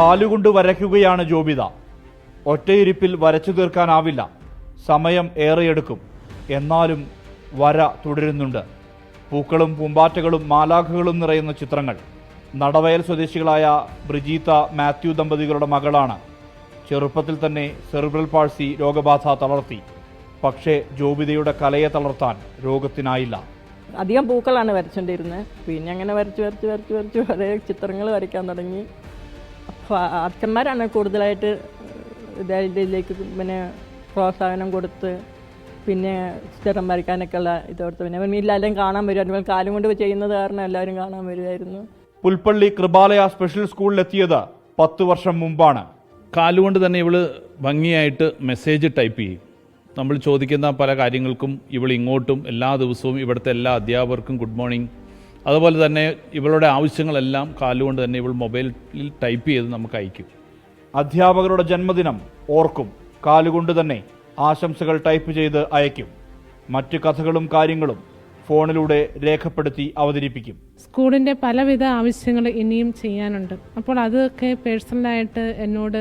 കാലുകൊണ്ട് വരയ്ക്കുകയാണ് ജോബിത ഒറ്റയിരിപ്പിൽ വരച്ചു തീർക്കാനാവില്ല സമയം ഏറെയെടുക്കും എന്നാലും വര തുടരുന്നുണ്ട് പൂക്കളും പൂമ്പാറ്റകളും മാലാഖകളും നിറയുന്ന ചിത്രങ്ങൾ നടവയൽ സ്വദേശികളായ ബ്രിജീത്ത മാത്യു ദമ്പതികളുടെ മകളാണ് ചെറുപ്പത്തിൽ തന്നെ സെറിബ്രൽ പാഴ്സി രോഗബാധ തളർത്തി പക്ഷേ ജോബിതയുടെ കലയെ തളർത്താൻ രോഗത്തിനായില്ല അധികം പൂക്കളാണ് വരച്ചുകൊണ്ടിരുന്നത് പിന്നെ അങ്ങനെ വരച്ച് വരച്ച് വരച്ച് വരച്ച് ചിത്രങ്ങൾ വരയ്ക്കാൻ തുടങ്ങി അച്ഛന്മാരാണ് കൂടുതലായിട്ട് ഇതാ- ഇതിലേക്ക് പിന്നെ പ്രോത്സാഹനം കൊടുത്ത് പിന്നെ ചിത്രം വരയ്ക്കാനൊക്കെ ഉള്ള ഇത് കൊടുത്ത്. പിന്നെ എല്ലാവരും കാണാൻ വരുമായിരുന്നു കാലം കൊണ്ട് ചെയ്യുന്നത് കാരണം എല്ലാവരും കാണാൻ വരുമായിരുന്നു പുൽപ്പള്ളി കൃപാലയ സ്പെഷ്യൽ സ്കൂളിലെത്തിയത് പത്ത് വർഷം മുമ്പാണ്. കാലുകൊണ്ട് തന്നെ ഇവൾ ഭംഗിയായിട്ട് മെസ്സേജ് ടൈപ്പ് ചെയ്യും. നമ്മൾ ചോദിക്കുന്ന പല കാര്യങ്ങൾക്കും ഇവൾ ഇങ്ങോട്ടും എല്ലാ ദിവസവും ഇവിടുത്തെ എല്ലാ അധ്യാപകർക്കും ഗുഡ് മോർണിംഗ് അതുപോലെ തന്നെ ഇവളുടെ ആവശ്യങ്ങളെല്ലാം കാലുകൊണ്ട് തന്നെ ഇവൾ മൊബൈലിൽ ടൈപ്പ് ചെയ്ത് നമുക്ക് അയക്കും. അധ്യാപകരുടെ ജന്മദിനം ഓർക്കും കാലുകൊണ്ട് തന്നെ ആശംസകൾ ടൈപ്പ് ചെയ്ത് അയക്കും. മറ്റ് കഥകളും കാര്യങ്ങളും ഫോണിലൂടെ രേഖപ്പെടുത്തി അവതരിപ്പിക്കും. സ്കൂളിന്റെ പലവിധ ആവശ്യങ്ങൾ ഇനിയും ചെയ്യാനുണ്ട്. അപ്പോൾ അതൊക്കെ പേഴ്സണലായിട്ട് എന്നോട്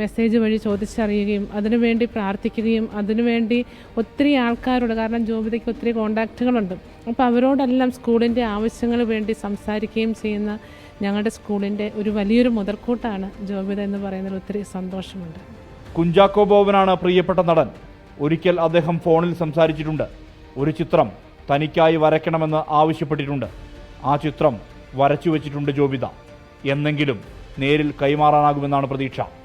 മെസ്സേജ് വഴി ചോദിച്ചറിയുകയും അതിനുവേണ്ടി പ്രാർത്ഥിക്കുകയും അതിനുവേണ്ടി ഒത്തിരി ആൾക്കാരോട് കാരണം ജോബിതയ്ക്ക് ഒത്തിരി കോണ്ടാക്റ്റുകളുണ്ട്. അപ്പോൾ അവരോടെല്ലാം സ്കൂളിന്റെ ആവശ്യങ്ങൾ വേണ്ടി സംസാരിക്കുകയും ചെയ്യുന്ന ഞങ്ങളുടെ സ്കൂളിന്റെ ഒരു വലിയൊരു മുതൽക്കൂട്ടാണ് ജോബിത എന്ന് പറയുന്നതിൽ ഒത്തിരി സന്തോഷമുണ്ട്. കുഞ്ചാക്കോ ബോബനാണ് പ്രിയപ്പെട്ട നടൻ. ഒരിക്കൽ അദ്ദേഹം ഫോണിൽ സംസാരിച്ചിട്ടുണ്ട്. ഒരു ചിത്രം തനിക്കായി വരയ്ക്കണമെന്ന് ആവശ്യപ്പെട്ടിട്ടുണ്ട്. ആ ചിത്രം വരച്ചു വച്ചിട്ടുണ്ട് ജോബിത. എന്നെങ്കിലും നേരിൽ കൈമാറാനാകുമെന്നാണ് പ്രതീക്ഷ.